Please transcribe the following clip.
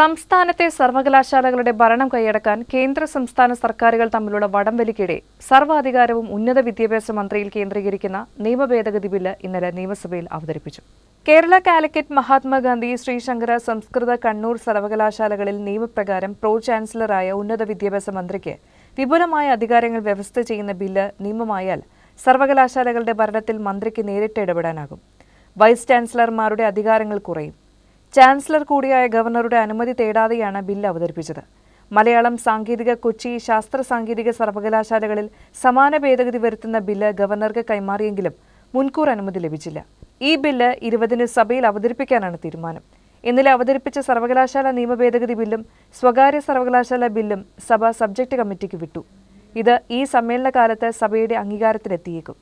സംസ്ഥാനത്തെ സർവകലാശാലകളുടെ ഭരണം കൈയടക്കാൻ കേന്ദ്ര സംസ്ഥാന സർക്കാരുകൾ തമ്മിലുള്ള വടംവലിക്കിടെ സർവാധികാരവും ഉന്നത വിദ്യാഭ്യാസ മന്ത്രിയിൽ കേന്ദ്രീകരിക്കുന്ന നിയമ ഭേദഗതി ബില്ല് ഇന്നലെ നിയമസഭയിൽ അവതരിപ്പിച്ചു. കേരള കാലിക്കറ്റ് മഹാത്മാഗാന്ധി ശ്രീശങ്കര സംസ്കൃത കണ്ണൂർ സർവകലാശാലകളിൽ നിയമപ്രകാരം പ്രോ ചാൻസലറായ ഉന്നത വിദ്യാഭ്യാസ മന്ത്രിക്ക് വിപുലമായ അധികാരങ്ങൾ വ്യവസ്ഥ ചെയ്യുന്ന ബില്ല് നിയമമായാൽ സർവകലാശാലകളുടെ ഭരണത്തിൽ മന്ത്രിക്ക് നേരിട്ട് ഇടപെടാനാകും. വൈസ് ചാൻസലർമാരുടെ അധികാരങ്ങൾ കുറയും. ചാൻസലർ കൂടിയായ ഗവർണറുടെ അനുമതി തേടാതെയാണ് ബില്ല് അവതരിപ്പിച്ചത്. മലയാളം സാങ്കേതിക കൊച്ചി ശാസ്ത്ര സാങ്കേതിക സർവകലാശാലകളിൽ സമാന ഭേദഗതി വരുത്തുന്ന ബില്ല് ഗവർണർക്ക് കൈമാറിയെങ്കിലും മുൻകൂർ അനുമതി ലഭിച്ചില്ല. ഈ ബില്ല് ഇരുപതിന് സഭയിൽ അവതരിപ്പിക്കാനാണ് തീരുമാനം. ഇന്നലെ അവതരിപ്പിച്ച സർവകലാശാല നിയമ ഭേദഗതി ബില്ലും സ്വകാര്യ സർവകലാശാല ബില്ലും സഭ സബ്ജക്ട് കമ്മിറ്റിക്ക് വിട്ടു. ഇത് ഈ സമ്മേളനകാലത്ത് സഭയുടെ അംഗീകാരത്തിലെത്തിയേക്കും.